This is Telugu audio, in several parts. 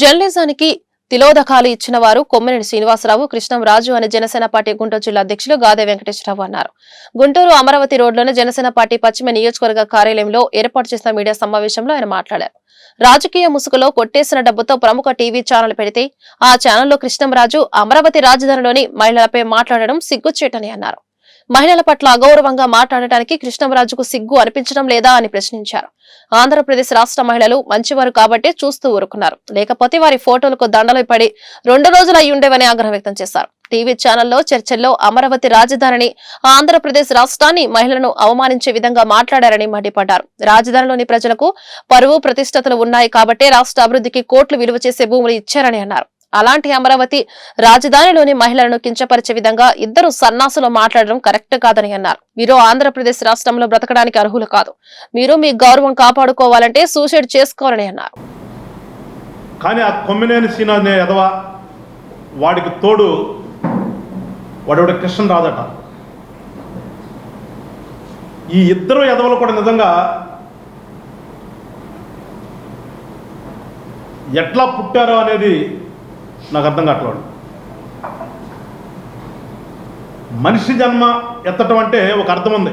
జర్నలిజానికి తిలోదకాలు ఇచ్చిన వారు కొమ్మినేని శ్రీనివాసరావు కృష్ణంరాజు అనే జనసేన పార్టీ గుంటూరు జిల్లా అధ్యక్షులు గాదే వెంకటేశ్వరరావు అన్నారు. గుంటూరు అమరావతి రోడ్లోని జనసేన పార్టీ పశ్చిమ నియోజకవర్గ కార్యాలయంలో ఏర్పాటు చేసిన మీడియా సమావేశంలో ఆయన మాట్లాడారు. రాజకీయ ముసుగులో కొట్టేసిన డబ్బుతో ప్రముఖ టీవీ ఛానల్ పెడితే ఆ ఛానల్లో కృష్ణంరాజు అమరావతి రాజధానిలోని మహిళలపై మాట్లాడడం సిగ్గుచేటని అన్నారు. మహిళల పట్ల అగౌరవంగా మాట్లాడటానికి కృష్ణంరాజుకు సిగ్గు అనిపించడం లేదా అని ప్రశ్నించారు. ఆంధ్రప్రదేశ్ రాష్ట్ర మహిళలు మంచివారు కాబట్టి చూస్తూ ఊరుకున్నారు. లేకపోతే వారి ఫోటోలకు దండలు పడి రెండు రోజులు అయి ఉండేవని ఆగ్రహం వ్యక్తం చేశారు. టీవీ ఛానల్లో చర్చల్లో అమరావతి రాజధానిని ఆంధ్రప్రదేశ్ రాష్ట్రాన్ని మహిళలను అవమానించే విధంగా మాట్లాడారని మండిపడ్డారు. రాజధానిలోని ప్రజలకు పరువు ప్రతిష్టతలు ఉన్నాయి కాబట్టే రాష్ట్ర అభివృద్ధికి కోట్లు విలువ చేసే భూములు ఇచ్చారని అన్నారు. అలాంటి అమరావతి రాజధానిలోని మహిళలను కించపరిచే విధంగా ఇద్దరు సన్నాసులు మాట్లాడడం కరెక్ట్ కాదని అన్నారు. మీరు ఆంధ్రప్రదేశ్ రాష్ట్రంలో బ్రతకడానికి అర్హులు కాదు. మీరు మీ గౌరవం కాపాడుకోవాలంటే సూసైడ్ చేసుకోవాలని అన్నారు. కానీ ఆ కొమ్మినేని సీన అనే ఎదవ వాడికి తోడు వాడెవడ కృష్ణ రాదట. ఈ ఇద్దరు ఎదవలు కూడా నిజంగా ఎట్లా పుట్టారో అనేది నాకు అర్థం కావట్లేదు. మనిషి జన్మ ఎత్తటం అంటే ఒక అర్థం ఉంది.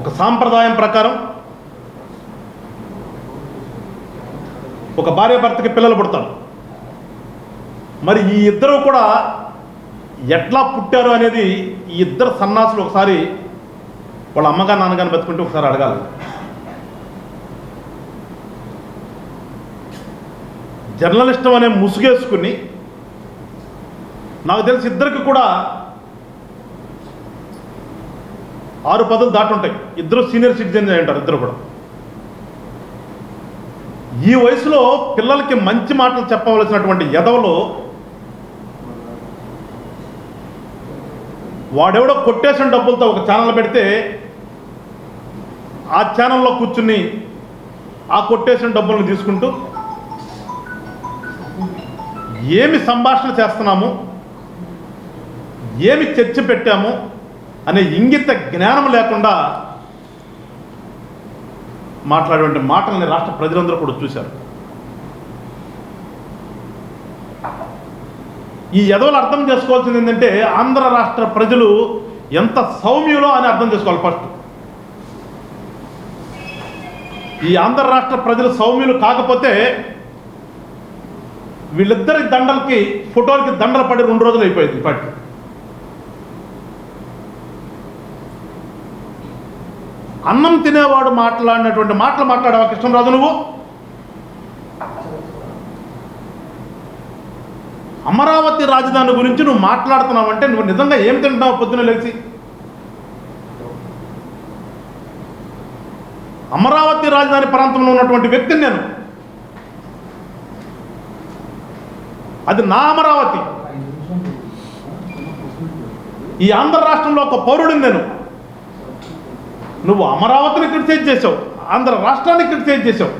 ఒక సాంప్రదాయం ప్రకారం ఒక భార్య భర్తకి పిల్లలు పుడతారు. మరి ఈ ఇద్దరు కూడా ఎట్లా పుట్టారు అనేది ఈ ఇద్దరు సన్నాసులు ఒకసారి వాళ్ళ అమ్మగారు నాన్నగారిని బతుకుంటే ఒకసారి అడగాలి. జర్నలిస్టం అనే ముసుగేసుకుని నాకు తెలిసి ఇద్దరికి కూడా ఆరు పదులు దాటుంటాయి. ఇద్దరు సీనియర్ సిటిజన్ అయి ఉంటారు ఇద్దరు కూడా. ఈ వయసులో పిల్లలకి మంచి మాటలు చెప్పవలసినటువంటి ఎదవలు వాడెవడో కొట్టేసిన డబ్బులతో ఒక ఛానల్ పెడితే ఆ ఛానల్లో కూర్చుని ఆ కొట్టేసిన డబ్బులను తీసుకుంటూ ఏమి సంభాషణ చేస్తున్నాము? ఏమి చర్చ పెట్టాము? అనే ఇంగిత జ్ఞానం లేకుండా మాట్లాడేటువంటి మాటల్ని రాష్ట్ర ప్రజలందరూ కూడా చూశారు. ఈ యదవులు అర్థం చేసుకోవాల్సింది ఏంటంటే ఆంధ్ర రాష్ట్ర ప్రజలు ఎంత సౌమ్యులో అని అర్థం చేసుకోవాలి ఫస్ట్. ఈ ఆంధ్ర రాష్ట్ర ప్రజలు సౌమ్యులు కాకపోతే వీళ్ళిద్దరి దండలకి ఫోటోలకి దండలు పడి రెండు రోజులు అయిపోయింది ఇప్పటికి. అన్నం తినేవాడు మాట్లాడినటువంటి మాటలు మాట్లాడావా కృష్ణరాజు నువ్వు? అమరావతి రాజధాని గురించి నువ్వు మాట్లాడుతున్నావంటే నువ్వు నిజంగా ఏం తింటున్నావు పొద్దున లేచి? అమరావతి రాజధాని ప్రాంతంలో ఉన్నటువంటి వ్యక్తిని నేను అది నా అమరావతి ఈ ఆంధ్ర రాష్ట్రంలో ఒక పౌరుడు నేను. నువ్వు అమరావతిని క్రిటిసైజ్ చేసావు ఆంధ్ర రాష్ట్రాన్ని క్రిటిసైజ్ చేసావు.